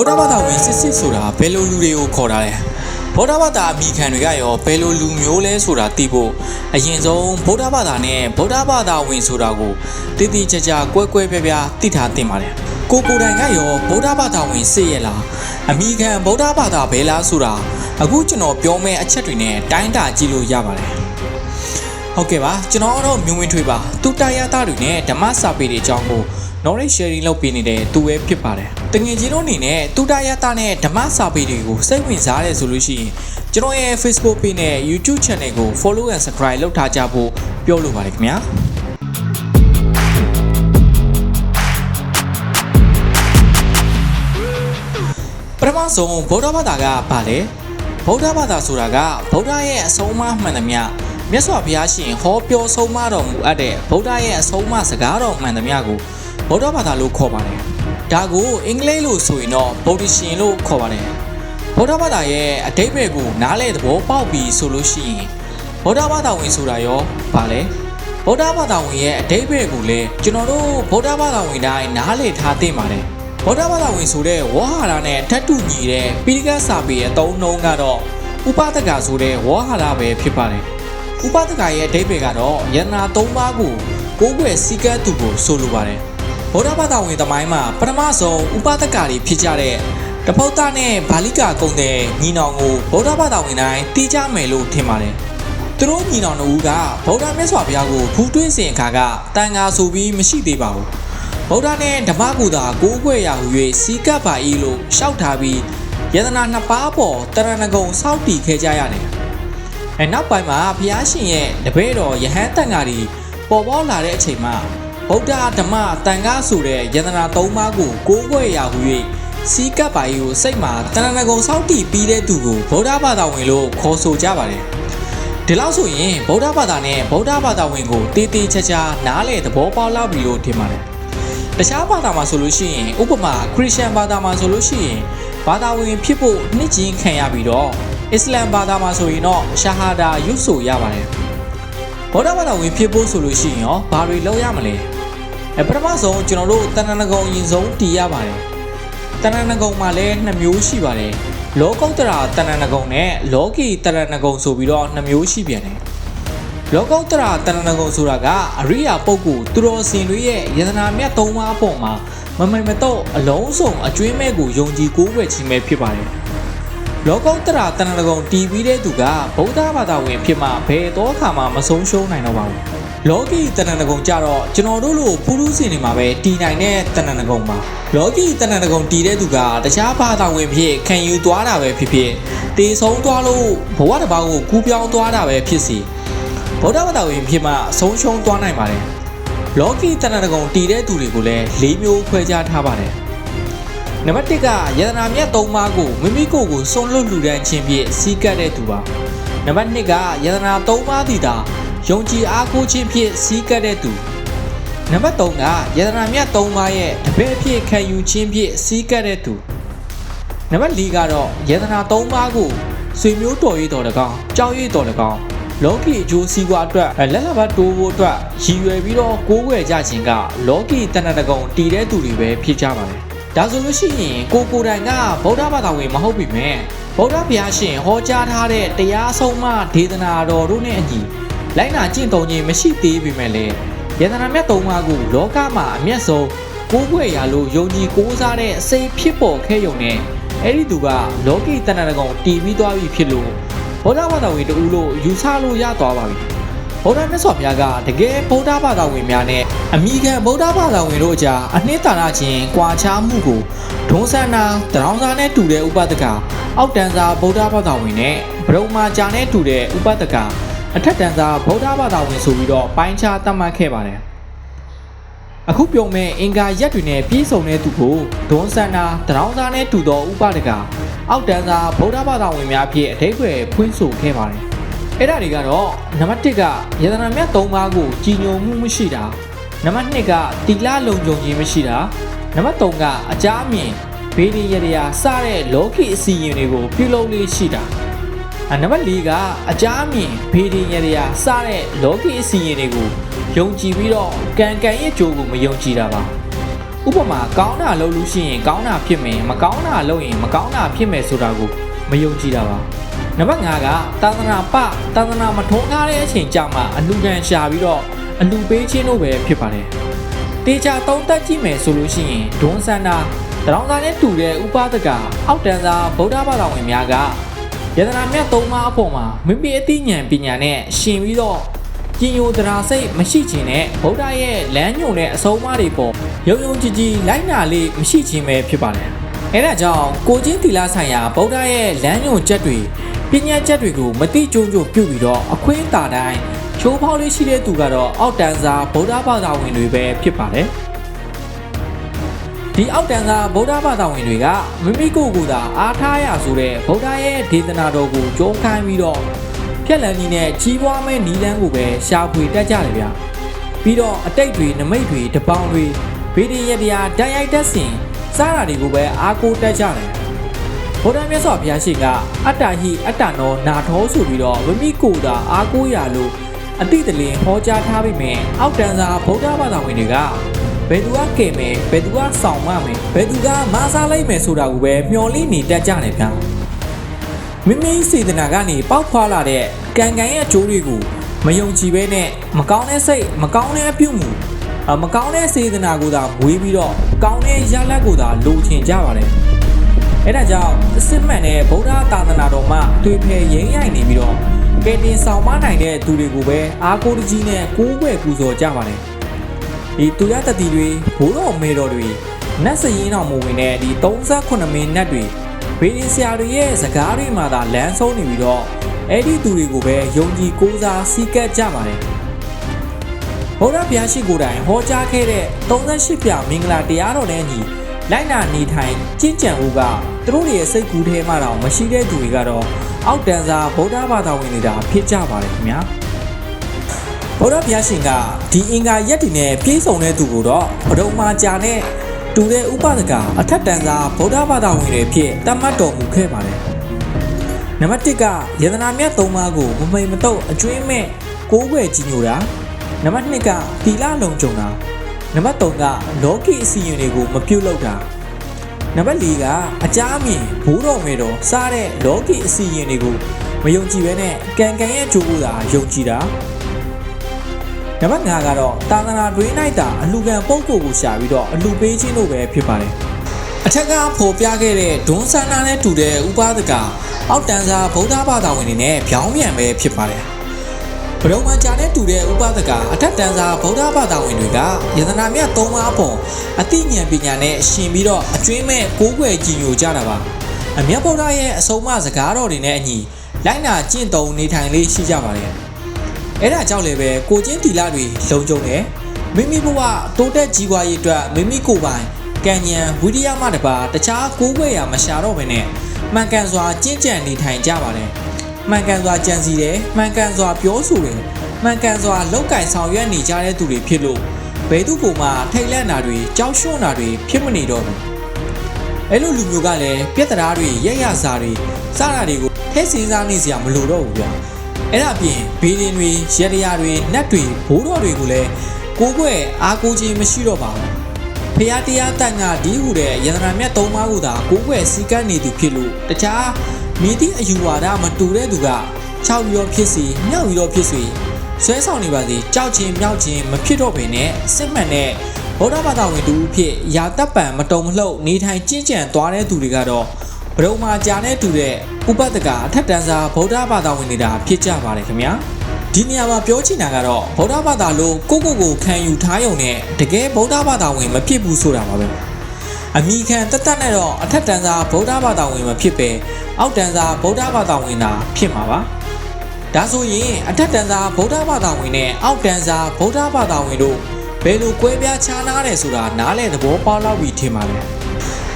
ဗုဒ္ဓဘာသာဝင်စစ်စစ်ဆိုတာဘယ်လိုလူတွေကိုခေါ်တာလဲဗုဒ္ဓဘာသာအမိခံတွေကရောဘယ်လိုလူမျိုးလဲဆိုတာသိဖို့အရင်ဆုံးဗုဒ္ဓဘာသာနဲ့ဗုဒ္ဓဘာသာဝင်ဆိုတာကိုတည်တည်ကြကြကွဲကွဲပြားပြားသိထားသင့်ပါတယ်ကိုကိုယ်တိုင်ကရောဗုဒ္ဓဘာသာဝင်စစ်ရဲ့လားအမိခံဗုဒ္ဓဘာသာဘယ်လားဆိုတာအခုကျွန်တော်ပြောမယ့်အချက်တွေနဲ့တိုင်းတာကြည့်လို့ရပါတယ်ဟုတ်ကဲ့ပါကျွန်တော်တော့မြုံဝင်ထွေးပါတူတရတာတွေနဲ့ဓမ္မစာပေတွေအကြောင်းကို knowledge sharing လုပ်ပေးနေတဲ့သူပဲဖြစ်ပါတယ်။တငယ်ချင်းတို့အနေနဲ့တူတာရတာနဲ့ဓမ္မစာပေတွေကိုစိတ်ဝင်စားတယ်ဆိုလို့ရှိရင်ကျွန်တော်ရဲ့ Facebook page နဲ့ YouTube channel ကို follow and subscribe လုပ်ထားကြဖို့ပြောလိုပါတယ်ခင်ဗျာ။ပထမဆုံးဗုဒ္ဓဘာသာကဘာလဲ။ဗုဒ္ဓဘာသာဆိုတာကဗုဒ္ဓရဲ့အဆုံးအမမှန်သမျှမြတ်စွာဘုရားရှင်ဟောပြောဆုံးမတော်မူအပ်တဲ့ဗုဒ္ဓရဲ့အဆုံးအမစကားတော်မှန်သမျှကို ဗုဒ္ဓဘာသာလို့ခေါ်ပါတယ်။ဒါကိုအင်္ဂလိပ်လို့ဆိုရင်တော့ဗုဒ္ဓရှင်လို့ခေါ်ပါတယ်။ဗုဒ္ဓဘာသာရဲ့အတိတ်ဘယ်ကိုနားလဲသဘောပေါက်ပြီးဆိုလို့ရှိရင်ဗုဒ္ဓဘာသာဝင်ဆိုတာရောဘာလဲ။ဗုဒ္ဓဘာသာဝင်ရဲ့အတိတ်ဘယ်ကိုလည်းကျွန်တော်တို့ဗုဒ္ဓဘာသာဝင်တိုင်းနားလည်ထားသင့်ပါတယ်။ဗုဒ္ဓဘာသာဝင်ဆိုတဲ့ဝါဟာရနဲ့ထပ်တူညီတဲ့ပိဋကတ်စာပေရဲ့အသုံးနှုန်းကတော့ဥပဒကဆိုတဲ့ဝါဟာရပဲဖြစ်ပါတယ်။ဥပဒကရဲ့အတိတ်ဘယ်ကတော့ယန္နာ၃ပါးကိုကိုးကွယ်စည်းကမ်းသူကိုဆိုလိုပါတယ်။ ဗုဒ္ဓဘာသာဝင်သမိုင်းမှာပထမဆုံးဥပဒကတွေဖြစ်ကြတဲ့တပုတ်တနဲ့ဗာလိကာကုံတဲ့ညီနောင်ကိုဗုဒ္ဓဘာသာဝင်တိုင်းတီးကြမယ်လို့ထင်ပါတယ်။သူတို့ညီနောင်တို့ကဗုဒ္ဓမြတ်စွာဘုရားကိုဖူးတွင်းစင်အခါကတန်ဃာဆိုပြီးမရှိသေးပါဘူး။ဗုဒ္ဓနဲ့ဓမ္မကူတာကိုးကွယ်ရာဟူ၍စီကပ်ပါ၏လို့ရှောက်ထားပြီးယတနာနှစ်ပါးပေါ်တရဏဂုံစောက်တည်ခဲ့ကြရတယ်။အဲနောက်ပိုင်းမှာဘုရားရှင်ရဲ့တပည့်တော်ယဟန်တန်ဃာတွေပေါ်ပေါလာတဲ့အချိန်မှာ ဗုဒ္ဓဓမ္မတန်ခါဆိုတဲ့ယန္တနာ၃ပါးကိုကိုးကွယ်ရာဟူ၍စီကပ်ပါ၏ကိုစိတ်မှာတဏ္ဍကုံစောက်တည်ပြီးတဲ့သူကိုဗုဒ္ဓဘာသာဝင်လို့ခေါ်ဆိုကြပါတယ်ဒီလောက်ဆိုရင်ဗုဒ္ဓဘာသာနဲ့ဗုဒ္ဓဘာသာဝင်ကိုတေးသေးချာချာနားလေသဘောပေါက်လောက်ပြီလို့ထင်ပါတယ်တခြားဘာသာမှာဆိုလို့ရှိရင်ဥပမာခရစ်ယာန်ဘာသာမှာဆိုလို့ရှိရင်ဘာသာဝင်ဖြစ်ဖို့နှစ်ချင်းခံရပြီးတော့အစ္စလမ်ဘာသာမှာဆိုရင်တော့ရှာဟာဒါရွတ်ဆိုရပါတယ်ဗုဒ္ဓဘာသာဝင်ဖြစ်ဖို့ဆိုလို့ရှိရင်ရောဘာတွေလုပ်ရမလဲအဲ ပထမဆုံးကျွန်တော်တို့တဏ္ဍကုံအရင်ဆုံးတည်ရပါတယ်တဏ္ဍကုံမှာလည်းနှစ်မျိုးရှိပါတယ်လောကုတ္တရာတဏ္ဍကုံနဲ့လောကီတဏ္ဍကုံဆိုပြီးတော့နှစ်မျိုးရှိပြန်တယ်လောကုတ္တရာတဏ္ဍကုံဆိုတာကအရိယာပုဂ္ဂိုလ်သူတော်စင်တွေရဲ့ယန္တနာမြတ်သုံးပါးပေါ်မှာမမိန်မတော့အလုံးစုံအကျွင်းမဲ့ကိုယုံကြည်ကိုးကွယ်ခြင်းပဲဖြစ်ပါတယ်လောကုတ္တရာတဏ္ဍကုံတည်ပြီးတဲ့သူကဗုဒ္ဓဘာသာဝင်ဖြစ်မှဘယ်တော့အခါမှမဆုံးရှုံးနိုင်တော့ပါဘူး လောကီတဏ္ဍကုံကြတော့ကျွန်တော်တို့လိုဖူးဖူးစင်နေမှာပဲတည်နိုင်တဲ့တဏ္ဍကုံပါလောကီတဏ္ဍကုံတည်တဲ့သူကတခြားဘာသာဝင်ဖြစ်ခံယူသွားတာပဲဖြစ်ဖြစ်တည်ဆုံးသွားလို့ဘဝတစ်ပါးကိုကူးပြောင်းသွားတာပဲဖြစ်စီဗုဒ္ဓဘာသာဝင်ဖြစ်မှဆုံးရှုံးသွားနိုင်ပါတယ်လောကီတဏ္ဍကုံတည်တဲ့သူတွေကိုလည်း၄မျိုးခွဲခြားထားပါတယ်နံပါတ်1ကယတနာမြတ်၃ပါးကိုမိမိကိုယ်ကိုစွန့်လွတ်လူဒန်းခြင်းဖြင့်စီးကပ်တဲ့သူပါနံပါတ်2ကယတနာ၃ပါးတည်တာ ယုံကြည်အားကိုးခြင်းဖြင့်စီးကပ်တဲ့သူနံပါတ်3ကယတနာမြတ်၃ပါးရဲ့တပည့်ဖြစ်ခံယူခြင်းဖြင့်စီးကပ်တဲ့သူနံပါတ်4ကတော့ယတနာ၃ပါးကိုဆွေမျိုးတော်ရေးတော်၎င်းကြောက်ရွံ့တော်၎င်းလောကီအကျိုးစီးပွားအတွက်လက်လဘတ်တိုးဖို့အတွက်ရည်ရွယ်ပြီးတော့ကိုးကွယ်ကြခြင်းကလောကီတဏ္ဍကုံတည်တဲ့သူတွေပဲဖြစ်ကြပါတယ်ဒါဆိုလို့ရှိရင်ကိုကိုတိုင်ကဗုဒ္ဓဘာသာဝင်မဟုတ်ပြီမဲ့ဗုဒ္ဓဘုရားရှင်ဟောကြားထားတဲ့တရားဆုံးမဒေသနာတော်တို့နဲ့အညီ လိုက်နာကျင့်သုံးခြင်းမရှိသေးပေမဲ့လည်းယန္တနာမြတ်သုံးပါးကိုလောကမှာအမျက်ဆုံးကိုးကွယ်ရလို့ယုံကြည်ကိုးစားတဲ့အစိဖြစ်ပေါ်ခဲ့ရုံနဲ့အဲ့ဒီသူကလောကီတဏ္ဍကုံတည်ပြီးသွားပြီဖြစ်လို့ဗုဒ္ဓဘာသာဝင်တူလို့ယူဆလို့ရသွားပါပြီဗုဒ္ဓမြတ်စွာဘုရားကတကယ်ဗုဒ္ဓဘာသာဝင်များနဲ့အမိခံဗုဒ္ဓဘာသာဝင်တို့အကြားအနှစ်သာရချင်းကွာခြားမှုကိုဒုံဆန္နာတရောင်းစားနဲ့တူတဲ့ဥပဒကအောက်တန်းစားဗုဒ္ဓဘာသာဝင်နဲ့ဗရုံမာဂျာနဲ့တူတဲ့ဥပဒက အထက်တန်းစားဗုဒ္ဓဘာသာဝင်ဆိုပြီးတော့ပိုင်းခြားသတ်မှတ်ခဲ့ပါတယ်အခုပြုံမဲ့အင်္ဂါရက်တွေနဲ့ပြည့်စုံတဲ့သူကိုဒွန်ဆန္နာတရောင်းစားနဲ့တူသောဥပဒကအောက်တန်းစားဗုဒ္ဓဘာသာဝင်များဖြင့်အထိပ္ပယ်ဖွင့်ဆိုခဲ့ပါတယ်။အဲ့ဒါတွေကတော့နံပါတ်1ကယတနာမြတ်၃ပါးကိုကြည်ညိုမှုမရှိတာနံပါတ်2ကတီလာလုံခြုံခြင်းမရှိတာနံပါတ်3ကအကြအမြင်ဘေးဒီရရစတဲ့လောကီအစီရင်တွေကိုပြုလုပ်လေးရှိတာအ နံပါတ်4ကအကြအမြင်ဘေးဒီရရစတဲ့လောကီအစီရင်တွေကိုယုံကြည်ပြီးတော့ကံကံရဲ့ကြိုးကိုမယုံကြည်တာပါဥဥပမာကောင်းတာလုပ်လို့ရှိရင်ကောင်းတာဖြစ်မယ်မကောင်းတာလုပ်ရင်မကောင်းတာဖြစ်မယ်ဆိုတာကိုမယုံကြည်တာပါနံပါတ်5ကသာသနာပသာသနာမထုံးကားတဲ့အချိန်ကြာမှအလူခံရှာပြီးတော့အလူပေးခြင်းတို့ပဲဖြစ်ပါတယ်တေချာသုံးသက်ကြည့်မယ်ဆိုလို့ရှိရင်ဒွန်းစန္ဒာတရောင်သားနဲ့တူတဲ့ဥပဒကအောက်တန်းသားဗုဒ္ဓဘာသာဝင်များက ယတနာမြတ်သုံးပါးအဖို့မှာမိမိအသိဉာဏ်ပညာနဲ့ရှင်ပြီးတော့ကျင်ယိုတရာစိတ်မရှိခြင်းနဲ့ဗုဒ္ဓရဲ့လမ်းညွှန်တဲ့အဆုံးအမတွေပေါ်ယုံယုံကြည်ကြည်လိုက်နာလေးမရှိခြင်းပဲဖြစ်ပါတယ်။အဲဒါကြောင့်ကိုချင်းတီလာဆိုင်ရာဗုဒ္ဓရဲ့လမ်းညွှန်ချက်တွေပညာချက်တွေကိုမတိကျုံကျုံပြုတ်ပြီးတော့အခွင့်အတာတိုင်းချိုးဖောက်လေးရှိတဲ့သူကတော့အောက်တန်းစားဗုဒ္ဓဘာသာဝင်တွေပဲဖြစ်ပါတယ်။ ဒီအောက်တန်းကဗုဒ္ဓဘာသာဝင်တွေကမိမိကိုယ်ကိုယ်သာအားထားရဆိုတဲ့ဗုဒ္ဓရဲ့ဒေသနာတော်ကိုကြုံခိုင်းပြီးတော့ဖြက်လန်းကြီးနဲ့ကြီးပွားမဲ့နီလန်းကိုပဲရှာဖွေတတ်ကြတယ်ဗျာပြီးတော့အတိတ်တွေနမိတ်တွေတပေါင်းတွေဗီဒီယက်တရားတန်ရိုက်တက်စင်စားတာတွေကိုပဲအားကိုးတတ်ကြတယ်ဗုဒ္ဓမြတ်စွာဘုရားရှင်ကအတ္တဟိအတ္တနောနာထောဆိုပြီးတော့မိမိကိုယ်သာအားကိုးရလို့အတိတ်တလင်ဟောကြားထားပြီးမြင်အောက်တန်းစာဗုဒ္ဓဘာသာဝင်တွေက ဘယ်သူကကဲမယ်ဘယ်သူကဆောင်မမယ်ဘယ်သူကမဆားလိုက်မယ်ဆိုတာကိုပဲမျှော်လင့်နေတတ်ကြတယ်ဗျာမိမိစေတနာကနေပေါက်ဖွာလာတဲ့ကံကံရဲ့အကျိုးတွေကိုမယုံကြည်ဘဲနဲ့မကောင်းတဲ့စိတ်မကောင်းတဲ့အပြုမှုအမကောင်းတဲ့စေတနာကိုသာဝေးပြီးတော့ကောင်းတဲ့ရလဒ်ကိုသာလိုချင်ကြပါတယ်အဲဒါကြောင့်အစစ်မှန်တဲ့ဗုဒ္ဓသာသနာတော်မှာတွေ့ဖယ်ရင်းရိုက်နေပြီးတော့ကဲတင်ဆောင်မနိုင်တဲ့သူတွေကိုပဲအားကိုးတကြီးနဲ့ကိုးကွယ်ပူဇော်ကြပါတယ် ဒီသူရတတိတွေဘိုးတော်မေတော်တွေနတ်စရင်တော်မူဝင်တဲ့ဒီ38မိနစ်တွေဘေးရင်ဆရာတွေရဲ့စကားတွေမှာသာလမ်းဆုံးနေပြီးတော့အဲ့ဒီသူတွေကိုပဲယုံကြည်ကိုးစားစီးကပ်ကြပါတယ်ဘုရားဘုရားရှိခိုးတိုင်ဟောကြားခဲ့တဲ့38ပြမင်္ဂလာတရားတော်နဲ့ညီလိုက်နာနေထိုင်ကျင့်ကြံမှုကသူတို့ရဲ့စိတ်ကူးထဲမှာတော့မရှိတဲ့သူတွေကတော့အောက်တန်းစားဗုဒ္ဓဘာသာဝင်တွေတာဖြစ်ကြပါတယ်ခင်ဗျာ ဗုဒ္ဓဘုရားရှင်ကဒီအင်္ဂါရက်တွေနဲ့ပြည့်စုံတဲ့သူကိုတော့ဘဒုံမာကြာနဲ့တူတဲ့ဥပဒကအထက်တန်းစားဗုဒ္ဓဘာသာဝင်တွေဖြစ်တတ်မှတ်တော်မူခဲ့ပါတယ်နံပါတ်1ကယန္တနာမြတ်၃ပါးကိုမမိန်မတော့အကျွင်းမဲ့ကိုးကွယ်ကြည်ညိုတာနံပါတ်2ကသီလလုံခြုံတာနံပါတ်3ကလောကီအစီရင်တွေကိုမပြုတ်လောက်တာနံပါတ်4ကအကြအမြင်ဘိုးတော်မေတော်စားတဲ့လောကီအစီရင်တွေကိုမယုံကြည်ဘဲနဲ့ကံကံရဲ့အကျိုးကိုသာယုံကြည်တာ နံပါတ်5ကတော့တာသနာတွင်းလိုက်တာအလူကံပုံကိုကိုရှာပြီးတော့အလူပေးခြင်းလို့ပဲဖြစ်ပါတယ်အထက်ကဖော်ပြခဲ့တဲ့ဒွန်းဆန္ဒနဲ့တူတဲ့ဥပဒကအောက်တန်းစားဗုဒ္ဓဘာသာဝင်တွေနဲ့ပြောင်းပြန်ပဲဖြစ်ပါတယ်ဘရုံမကြာနဲ့တူတဲ့ဥပဒကအထက်တန်းစားဗုဒ္ဓဘာသာဝင်တွေကယန္တနာမြတ်၃ပါးပေါ်အသိဉာဏ်ပညာနဲ့ရှင်ပြီးတော့အကျွင်းမဲ့ကိုးကွယ်ကြည်ညိုကြတာပါအမြတ်ဗုဒ္ဓရဲ့အဆုံးအမစကားတော်တွေနဲ့အညီလိုက်နာကျင့်သုံးနေထိုင်လေးရှိကြပါတယ် အဲ့ဒါကြောင့်လည်းပဲကိုချင်းတီလာတွေလုံခြုံတယ်မိမိဘဝတိုးတက်ကြီးပွားရေးအတွက်မိမိကိုယ်ပိုင်ကံဉဏ်ဝိရိယမှတပါတခြားကိုးကွယ်ရာမရှာတော့ဘဲနဲ့မှန်ကန်စွာကြင့်ကြံနေထိုင်ကြပါတယ်မှန်ကန်စွာကြံစီတယ်မှန်ကန်စွာပြောဆိုတယ်မှန်ကန်စွာလောက်ကင်ဆောင်ရွက်နေကြတဲ့သူတွေဖြစ်လို့ဘယ်သူကမှထိတ်လန့်တာတွေကြောက်ရွံ့တာတွေဖြစ်မနေတော့ဘူးအဲ့လိုလူမျိုးကလည်းပြက်တရားတွေရက်ရစာတွေစတာတွေကိုထည့်စင်းစားနေစရာမလိုတော့ဘူးဗျာ အဲ့ဒါပြင်ဘေးရင်တွေရရရာတွေနတ်တွေဘိုးတော်တွေကိုလည်းကိုးကွယ်အားကိုးခြင်းမရှိတော့ပါဘူးဖျားတရားတန်ကဒီဟုတဲ့ယန္တနာမြတ်သုံးပါးကိုသာကိုးကွယ်စည်းကမ်းနေသူဖြစ်လို့တခြားမိသည့်အယူဝါဒမတူတဲ့သူက၆ပြီးတော့ဖြစ်စီမြောက်ပြီးတော့ဖြစ်စီဆွဲဆောင်နေပါစေကြောက်ချင်းမြောက်ချင်းမဖြစ်တော့ဘဲနဲ့စစ်မှန်တဲ့ဗုဒ္ဓဘာသာဝင်တူဖြစ်ရာတပ်ပံမတုံမလှုပ်နေထိုင်ကျင့်ကြံသွားတဲ့သူတွေကတော့ဘရုံမာကြာနဲ့တူတဲ့ ဥပဒကအထက်တန်းစားဗုဒ္ဓဘာသာဝင်နေတာဖြစ်ကြပါတယ်ခင်ဗျာဒီနေရာမှာပြောချင်တာကတော့ဗုဒ္ဓဘာသာလို့ကိုကိုကိုခံယူထားရုံနဲ့တကယ်ဗုဒ္ဓဘာသာဝင်မဖြစ်ဘူးဆိုတာပါပဲအမိခံတတ်တတ်နဲ့တော့အထက်တန်းစားဗုဒ္ဓဘာသာဝင်မဖြစ်ပဲအောက်တန်းစားဗုဒ္ဓဘာသာဝင်တာဖြစ်မှာပါဒါဆိုရင်အထက်တန်းစားဗုဒ္ဓဘာသာဝင်နဲ့အောက်တန်းစားဗုဒ္ဓဘာသာဝင်တို့ဘယ်လိုကွဲပြားခြားနားတယ်ဆိုတာနားလည်သဘောပေါက်လောက်ပြီထင်ပါလေ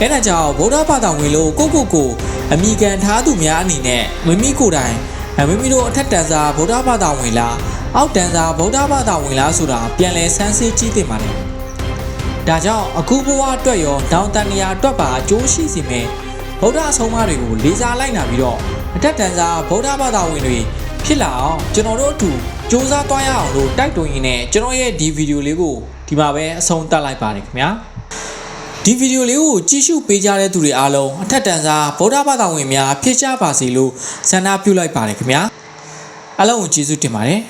အဲဒါကြောင့်ဗုဒ္ဓဘာသာဝင်လို့ကိုကိုကို အမိခံထားသူများအနေနဲ့မိမိကိုယ်တိုင်မိမိတို့အထက်တန်းစားဗုဒ္ဓဘာသာဝင်လားအောက်တန်းစားဗုဒ္ဓဘာသာဝင်လားဆိုတာပြန်လည်ဆန်းစစ်ကြည့်သင့်ပါတယ်ဒါကြောင့်အခုဘဝအတွက်ရောတောင်တန်နေရာအတွက်ပါအကျိုးရှိစေမယ်ဗုဒ္ဓအဆုံးအမတွေကိုလေးစားလိုက်နာပြီးတော့အထက်တန်းစားဗုဒ္ဓဘာသာဝင်တွေဖြစ်လာအောင်ကျွန်တော်တို့အတူစူးစမ်းသွားရအောင်လို့တိုက်တွန်းရင်းနဲ့ကျွန်တော်ရဲ့ဒီဗီဒီယိုလေးကိုဒီမှာပဲအဆုံးသတ်လိုက်ပါတယ်ခင်ဗျာ ဒီဗီဒီယိုလေးကိုကြည့်ရှုပေးကြတဲ့သူတွေအားလုံးအထက်တန်းစားဗုဒ္ဓဘာသာဝင်များဖြစ်ကြပါစေလို့ဆန္ဒပြုလိုက်ပါတယ်ခင်ဗျာအားလုံးကိုကျေးဇူးတင်ပါတယ်